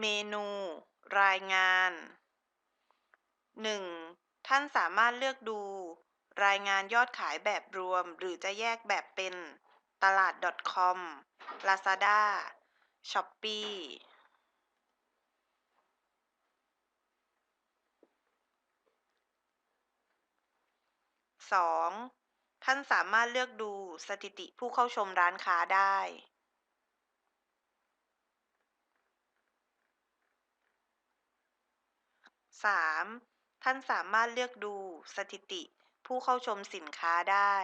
เมนู รายงาน 1. ท่านสามารถเลือกดู รายงานยอดขายแบบรวม หรือจะแยกแบบเป็นตลาด .com Lazada Shopee 2. ท่านสามารถเลือกดูสถิติผู้เข้าชมร้านค้าได้ 3. ท่านสามารถเลือกดูสถิติผู้เข้าชมสินค้าได้